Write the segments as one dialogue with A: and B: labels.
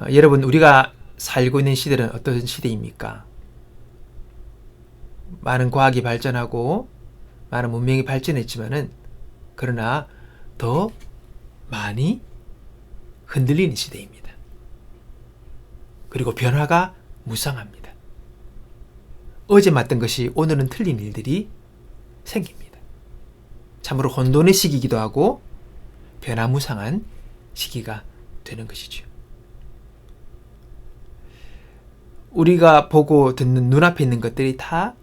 A: 어, 여러분 우리가 살고 있는 시대는 어떤 시대입니까? 많은 과학이 발전하고 많은 문명이 발전했지만은 그러나 더 많이 흔들리는 시대입니다. 그리고 변화가 무쌍합니다. 어제 맞던 것이 오늘은 틀린 일들이 생깁니다. 참으로 혼돈의 시기이기도 하고 변화무쌍한 시기가 되는 것이죠. 우리가 보고 듣는 눈앞에 있는 것들이 다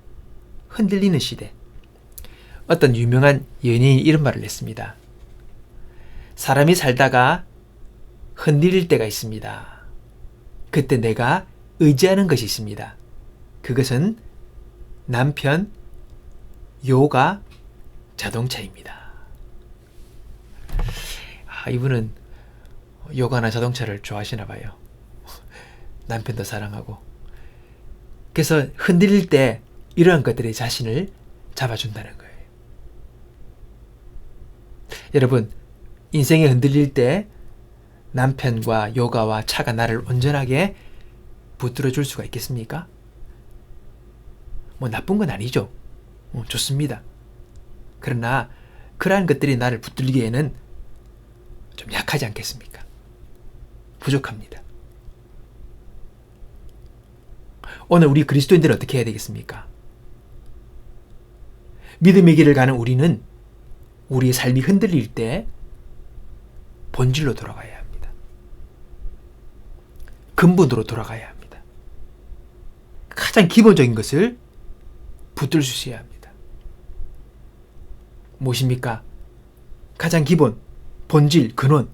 A: 흔들리는 시대. 어떤 유명한 연예인이 이런 말을 했습니다. 사람이 살다가 흔들릴 때가 있습니다. 그때 내가 의지하는 것이 있습니다. 그것은 남편 요가 자동차입니다. 아, 이분은 요가나 자동차를 좋아하시나 봐요. 남편도 사랑하고. 그래서 흔들릴 때 이러한 것들이 자신을 잡아준다는 거예요. 여러분, 인생이 흔들릴 때 남편과 요가와 차가 나를 온전하게 붙들어 줄 수가 있겠습니까? 뭐 나쁜 건 아니죠. 어, 좋습니다. 그러나 그러한 것들이 나를 붙들기에는 좀 약하지 않겠습니까? 부족합니다. 오늘 우리 그리스도인들은 어떻게 해야 되겠습니까? 믿음의 길을 가는 우리는 우리의 삶이 흔들릴 때 본질로 돌아가야 합니다. 근본으로 돌아가야 합니다. 가장 기본적인 것을 붙들 수 있어야 합니다. 무엇입니까? 가장 기본, 본질, 근원.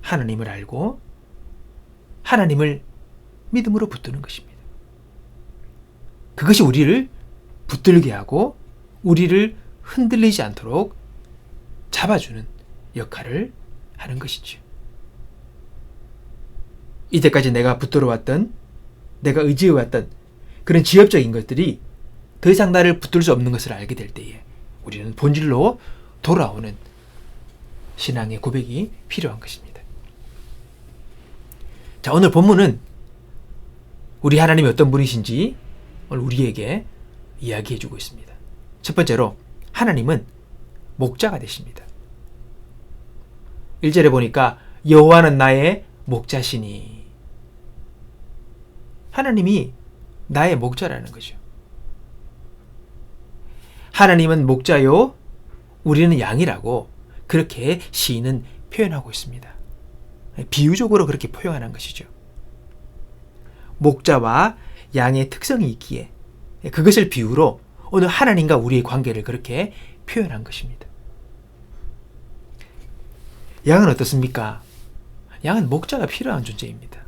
A: 하나님을 알고 하나님을 믿음으로 붙드는 것입니다. 그것이 우리를 붙들게 하고 우리를 흔들리지 않도록 잡아주는 역할을 하는 것이죠. 이때까지 내가 붙들어 왔던, 내가 의지해 왔던 그런 지엽적인 것들이 더 이상 나를 붙들 수 없는 것을 알게 될 때에 우리는 본질로 돌아오는 신앙의 고백이 필요한 것입니다. 자, 오늘 본문은 우리 하나님이 어떤 분이신지 오늘 우리에게 이야기해 주고 있습니다. 첫 번째로 하나님은 목자가 되십니다. 1절에 보니까 여호와는 나의 목자시니 하나님이 나의 목자라는 거죠. 하나님은 목자요 우리는 양이라고 그렇게 시인은 표현하고 있습니다. 비유적으로 그렇게 표현한 것이죠. 목자와 양의 특성이 있기에 그것을 비유로 오늘 하나님과 우리의 관계를 그렇게 표현한 것입니다. 양은 어떻습니까? 양은 목자가 필요한 존재입니다.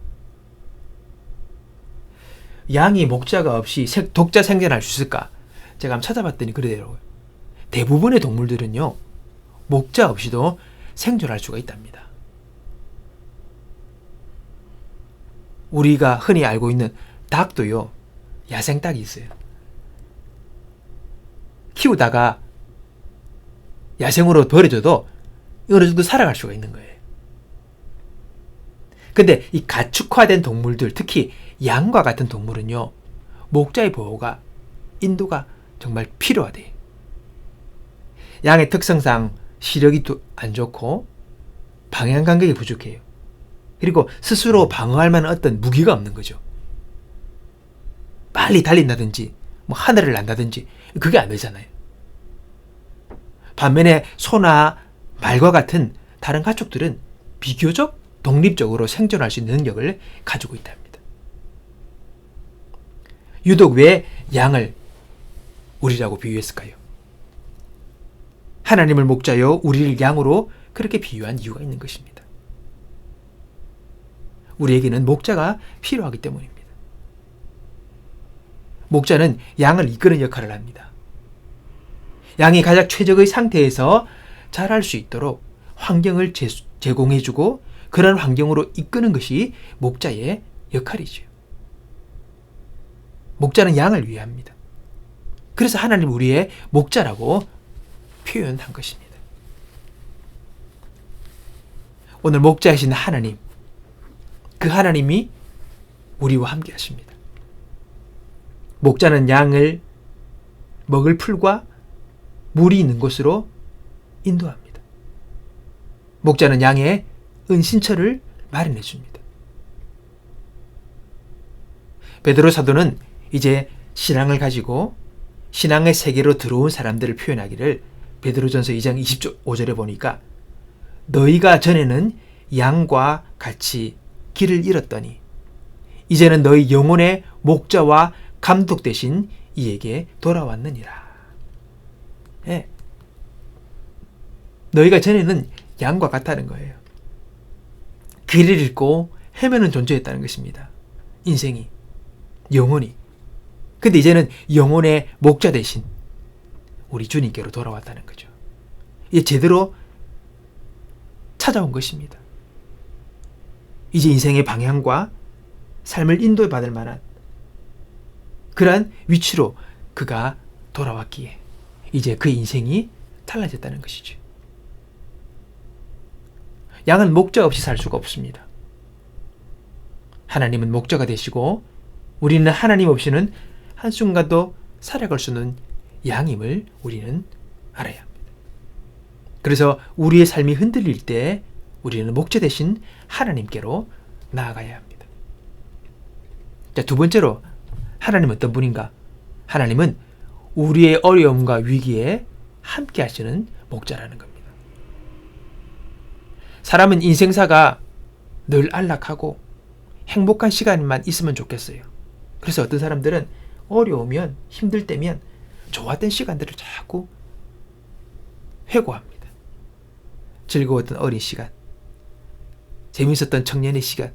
A: 양이 목자가 없이 독자 생존할 수 있을까? 제가 한번 찾아봤더니 그러더라고요. 대부분의 동물들은요, 목자 없이도 생존할 수가 있답니다. 우리가 흔히 알고 있는 닭도요, 야생 닭이 있어요. 키우다가 야생으로 버려져도 어느 정도 살아갈 수가 있는 거예요. 근데 이 가축화된 동물들, 특히 양과 같은 동물은요, 목자의 보호가, 인도가 정말 필요하대. 양의 특성상 시력이 안 좋고 방향 감각이 부족해요. 그리고 스스로 방어할 만한 어떤 무기가 없는 거죠. 빨리 달린다든지 뭐 하늘을 난다든지 그게 안 되잖아요. 반면에 소나 말과 같은 다른 가축들은 비교적 독립적으로 생존할 수 있는 능력을 가지고 있답니다. 유독 왜 양을 우리라고 비유했을까요? 하나님을 목자여 우리를 양으로 그렇게 비유한 이유가 있는 것입니다. 우리에게는 목자가 필요하기 때문입니다. 목자는 양을 이끄는 역할을 합니다. 양이 가장 최적의 상태에서 자랄 수 있도록 환경을 제공해주고 그런 환경으로 이끄는 것이 목자의 역할이죠. 목자는 양을 위합니다. 그래서 하나님 우리의 목자라고 표현한 것입니다. 오늘 목자이신 하나님, 그 하나님이 우리와 함께 하십니다. 목자는 양을 먹을 풀과 물이 있는 곳으로 인도합니다. 목자는 양의 은신처를 마련해 줍니다. 베드로 사도는 이제 신앙을 가지고 신앙의 세계로 들어온 사람들을 표현하기를 베드로전서 2장 25절에 보니까 너희가 전에는 양과 같이 길을 잃었더니 이제는 너희 영혼의 목자와 감독 대신 이에게 돌아왔느니라. 예. 너희가 전에는 양과 같다는 거예요. 길을 잃고 헤매는 존재였다는 것입니다. 인생이, 영혼이. 근데 이제는 영혼의 목자 대신 우리 주님께로 돌아왔다는 거죠. 이제 제대로 찾아온 것입니다. 이제 인생의 방향과 삶을 인도해 받을 만한 그러한 위치로 그가 돌아왔기에 이제 그 인생이 달라졌다는 것이죠. 양은 목자 없이 살 수가 없습니다. 하나님은 목자가 되시고 우리는 하나님 없이는 한순간도 살아갈 수는 양임을 우리는 알아야 합니다. 그래서 우리의 삶이 흔들릴 때 우리는 목자 대신 하나님께로 나아가야 합니다. 자, 두 번째로 하나님은 어떤 분인가? 하나님은 우리의 어려움과 위기에 함께 하시는 목자라는 겁니다. 사람은 인생사가 늘 안락하고 행복한 시간만 있으면 좋겠어요. 그래서 어떤 사람들은 어려우면 힘들 때면 좋았던 시간들을 자꾸 회고합니다. 즐거웠던 어린 시간, 재밌었던 청년의 시간,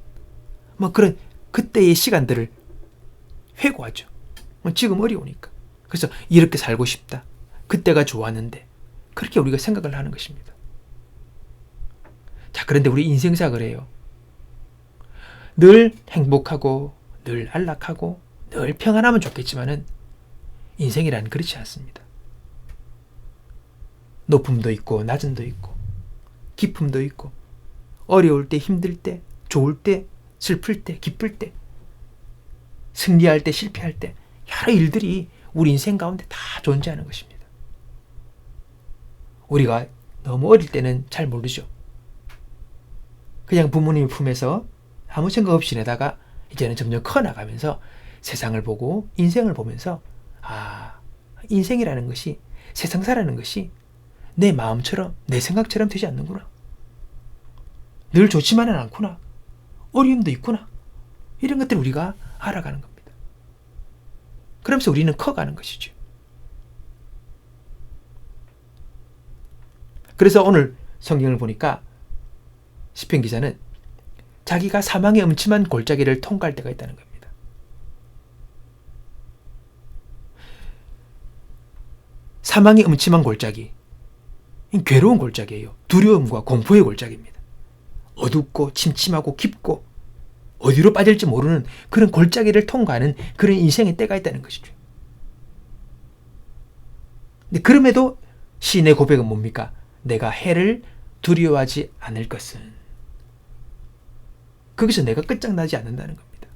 A: 뭐 그런 그때의 시간들을 회고하죠. 뭐 지금 어려우니까. 그래서 이렇게 살고 싶다. 그때가 좋았는데. 그렇게 우리가 생각을 하는 것입니다. 자, 그런데 우리 인생사 그래요. 늘 행복하고, 늘 안락하고, 늘 평안하면 좋겠지만은, 인생이란 그렇지 않습니다. 높음도 있고, 낮음도 있고, 기쁨도 있고, 어려울 때, 힘들 때, 좋을 때, 슬플 때, 기쁠 때, 승리할 때, 실패할 때, 여러 일들이 우리 인생 가운데 다 존재하는 것입니다. 우리가 너무 어릴 때는 잘 모르죠. 그냥 부모님 품에서 아무 생각 없이 내다가 이제는 점점 커 나가면서 세상을 보고 인생을 보면서 아, 인생이라는 것이 세상 사라는 것이 내 마음처럼 내 생각처럼 되지 않는구나. 늘 좋지만은 않구나. 어려움도 있구나. 이런 것들을 우리가 알아가는 겁니다. 그러면서 우리는 커가는 것이죠. 그래서 오늘 성경을 보니까 시편 기자는 자기가 사망의 음침한 골짜기를 통과할 때가 있다는 겁니다. 사망의 음침한 골짜기. 괴로운 골짜기예요. 두려움과 공포의 골짜기입니다. 어둡고 침침하고 깊고 어디로 빠질지 모르는 그런 골짜기를 통과하는 그런 인생의 때가 있다는 것이죠. 근데 그럼에도 시인의 고백은 뭡니까? 내가 해를 두려워하지 않을 것은 거기서 내가 끝장나지 않는다는 겁니다.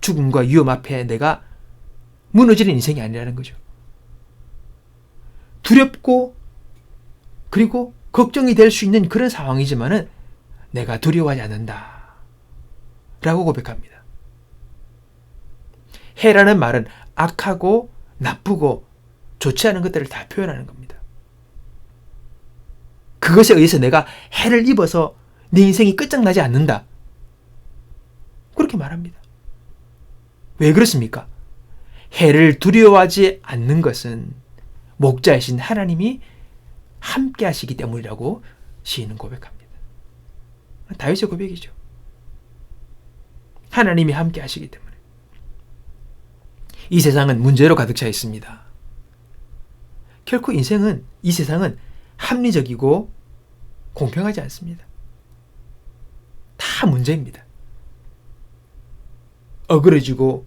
A: 죽음과 위험 앞에 내가 무너지는 인생이 아니라는 거죠. 두렵고 그리고 걱정이 될 수 있는 그런 상황이지만은 내가 두려워하지 않는다. 라고 고백합니다. 해라는 말은 악하고 나쁘고 좋지 않은 것들을 다 표현하는 겁니다. 그것에 의해서 내가 해를 입어서 내 인생이 끝장나지 않는다. 그렇게 말합니다. 왜 그렇습니까? 해를 두려워하지 않는 것은 목자이신 하나님이 함께 하시기 때문이라고 시인은 고백합니다. 다윗의 고백이죠. 하나님이 함께 하시기 때문에. 이 세상은 문제로 가득 차 있습니다. 결코 인생은, 이 세상은 합리적이고 공평하지 않습니다. 다 문제입니다. 어그러지고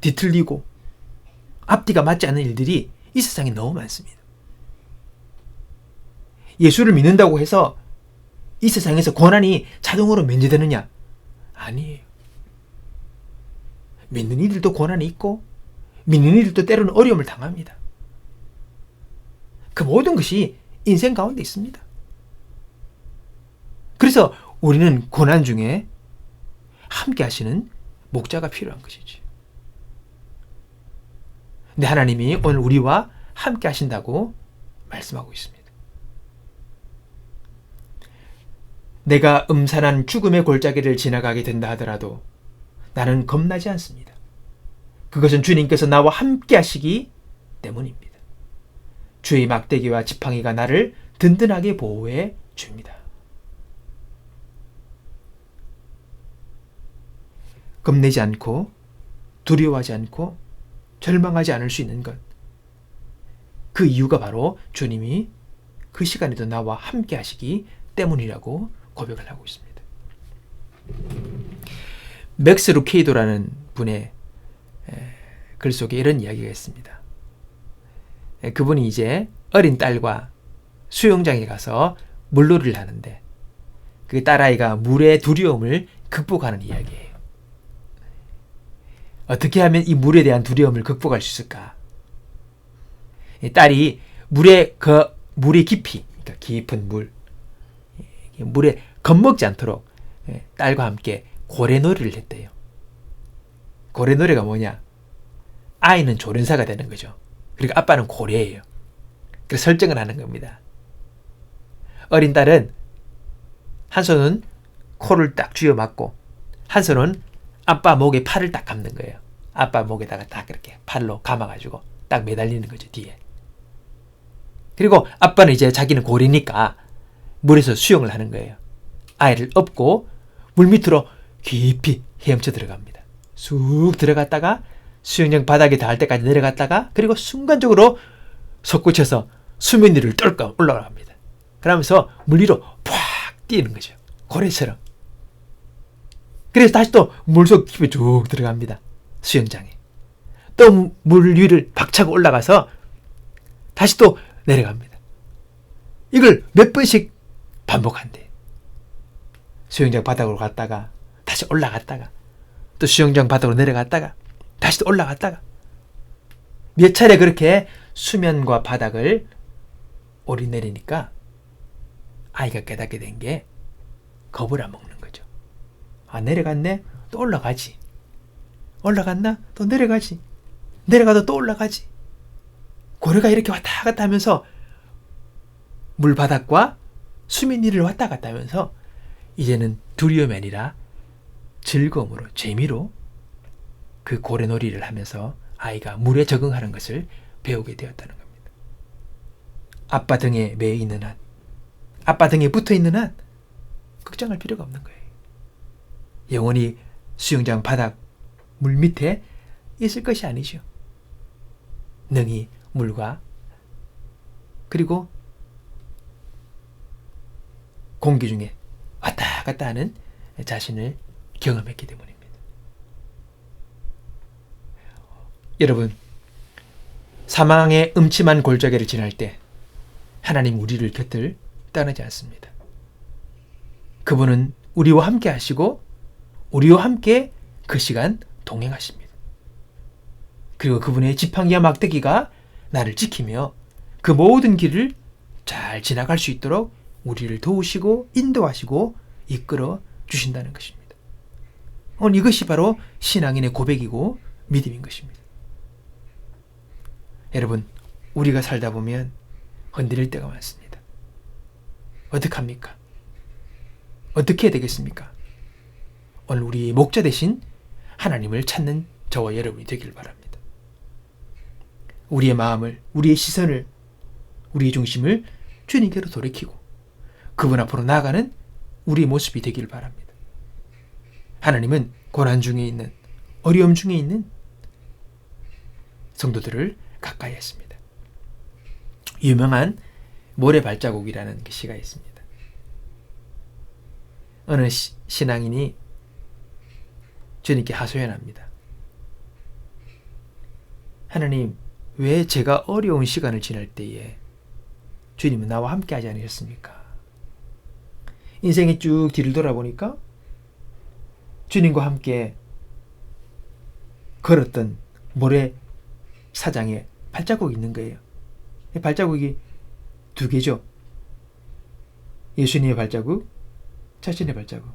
A: 뒤틀리고 앞뒤가 맞지 않는 일들이 이 세상에 너무 많습니다. 예수를 믿는다고 해서 이 세상에서 고난이 자동으로 면제되느냐? 아니에요. 믿는 이들도 고난이 있고 믿는 이들도 때로는 어려움을 당합니다. 그 모든 것이 인생 가운데 있습니다. 그래서 우리는 고난 중에 함께 하시는 목자가 필요한 것이지. 근데 하나님이 오늘 우리와 함께 하신다고 말씀하고 있습니다. 내가 음산한 죽음의 골짜기를 지나가게 된다 하더라도 나는 겁나지 않습니다. 그것은 주님께서 나와 함께 하시기 때문입니다. 주의 막대기와 지팡이가 나를 든든하게 보호해 줍니다. 겁내지 않고 두려워하지 않고 절망하지 않을 수 있는 것. 그 이유가 바로 주님이 그 시간에도 나와 함께 하시기 때문이라고 고백을 하고 있습니다. 맥스 루케이도라는 분의 글 속에 이런 이야기가 있습니다. 그분이 이제 어린 딸과 수영장에 가서 물놀이를 하는데 그 딸아이가 물의 두려움을 극복하는 이야기예요. 어떻게 하면 이 물에 대한 두려움을 극복할 수 있을까? 딸이 물의 그 물의 깊이, 그러니까 깊은 물, 물에 겁먹지 않도록 예, 딸과 함께 고래놀이를 했대요. 고래놀이가 뭐냐? 아이는 조련사가 되는 거죠. 그리고 아빠는 고래예요. 그래서 설정을 하는 겁니다. 어린 딸은 한 손은 코를 딱 쥐어 맞고 한 손은 아빠 목에 팔을 딱 감는 거예요. 아빠 목에다가 딱 이렇게 팔로 감아가지고 딱 매달리는 거죠, 뒤에. 그리고 아빠는 이제 자기는 고래니까 물에서 수영을 하는 거예요. 아이를 업고 물 밑으로 깊이 헤엄쳐 들어갑니다. 쑥 들어갔다가 수영장 바닥에 닿을 때까지 내려갔다가 그리고 순간적으로 솟구쳐서 수면 위를 떨까 올라갑니다. 그러면서 물 위로 팍 뛰는 거죠. 고래처럼. 그래서 다시 또 물속 깊이 쭉 들어갑니다. 수영장에. 또 물 위를 박차고 올라가서 다시 또 내려갑니다. 이걸 몇 번씩 반복한대. 수영장 바닥으로 갔다가 다시 올라갔다가 또 수영장 바닥으로 내려갔다가 다시 또 올라갔다가 몇 차례 그렇게 수면과 바닥을 오리내리니까 아이가 깨닫게 된 게 겁을 안 먹는 거죠. 아 내려갔네 또 올라가지. 올라갔나 또 내려가지. 내려가도 또 올라가지. 고래가 이렇게 왔다 갔다 하면서 물바닥과 수면 위를 왔다 갔다 하면서 이제는 두려움이 아니라 즐거움으로 재미로 그 고래놀이를 하면서 아이가 물에 적응하는 것을 배우게 되었다는 겁니다. 아빠 등에 매 있는 한, 아빠 등에 붙어 있는 한 걱정할 필요가 없는 거예요. 영원히 수영장 바닥 물 밑에 있을 것이 아니죠. 능히 물과 그리고 공기 중에 왔다 갔다 하는 자신을 경험했기 때문입니다. 여러분, 사망의 음침한 골짜기를 지날 때 하나님 우리를 곁을 떠나지 않습니다. 그분은 우리와 함께 하시고 우리와 함께 그 시간 동행하십니다. 그리고 그분의 지팡이와 막대기가 나를 지키며 그 모든 길을 잘 지나갈 수 있도록 우리를 도우시고 인도하시고 이끌어 주신다는 것입니다. 이것이 바로 신앙인의 고백이고 믿음인 것입니다. 여러분, 우리가 살다 보면 흔들릴 때가 많습니다. 어떡합니까? 어떻게 해야 되겠습니까? 오늘 우리 목자 대신 하나님을 찾는 저와 여러분이 되길 바랍니다. 우리의 마음을, 우리의 시선을, 우리의 중심을 주님께로 돌이키고 그분 앞으로 나아가는 우리의 모습이 되길 바랍니다. 하나님은 고난 중에 있는, 어려움 중에 있는 성도들을 가까이 했습니다. 유명한 모래 발자국이라는 그 시가 있습니다. 어느 시, 신앙인이 주님께 하소연합니다. 하나님, 왜 제가 어려운 시간을 지날 때에 주님은 나와 함께 하지 않으셨습니까? 인생이 쭉 뒤를 돌아보니까 주님과 함께 걸었던 모래 사장에 발자국이 있는 거예요. 이 발자국이 두 개죠. 예수님의 발자국, 자신의 발자국.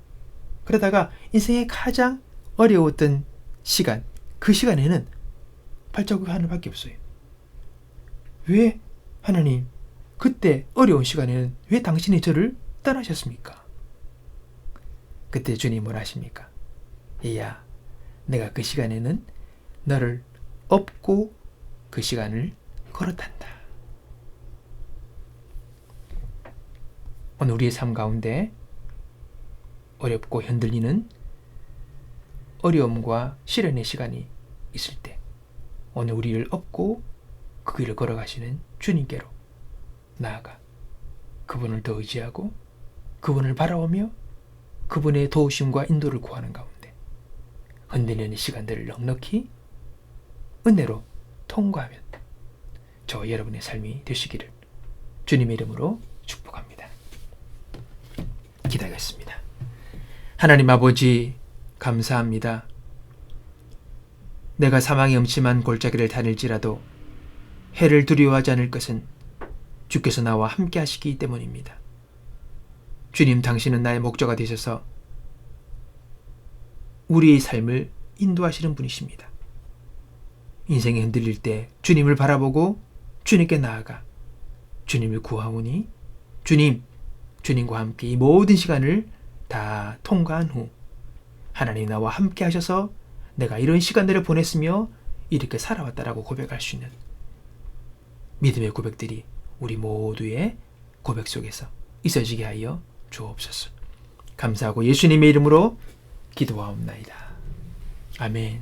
A: 그러다가 인생의 가장 어려웠던 시간, 그 시간에는 발자국 하나밖에 없어요. 왜 하나님 그때 어려운 시간에는 왜 당신이 저를 떠나셨습니까? 그때 주님 뭘 하십니까? 이야, 내가 그 시간에는 너를 업고 그 시간을 걸었단다. 오늘 우리의 삶 가운데 어렵고 흔들리는 어려움과 시련의 시간이 있을 때 오늘 우리를 업고 그 길을 걸어가시는 주님께로 나아가 그분을 더 의지하고 그분을 바라오며 그분의 도우심과 인도를 구하는 가운데 흔들리는 시간들을 넉넉히 은혜로 통과하면 저 여러분의 삶이 되시기를 주님의 이름으로 축복합니다. 기다렸습니다. 하나님 아버지 감사합니다. 내가 사망의 음침한 골짜기를 다닐지라도 해를 두려워하지 않을 것은 주께서 나와 함께 하시기 때문입니다. 주님 당신은 나의 목자가 되셔서 우리의 삶을 인도하시는 분이십니다. 인생이 흔들릴 때 주님을 바라보고 주님께 나아가 주님을 구하오니 주님, 주님과 함께 이 모든 시간을 다 통과한 후 하나님 나와 함께 하셔서 내가 이런 시간들을 보냈으며 이렇게 살아왔다라고 고백할 수 있는 믿음의 고백들이 우리 모두의 고백 속에서 있어지게 하여 주옵소서. 감사하고 예수님의 이름으로 기도하옵나이다. 아멘.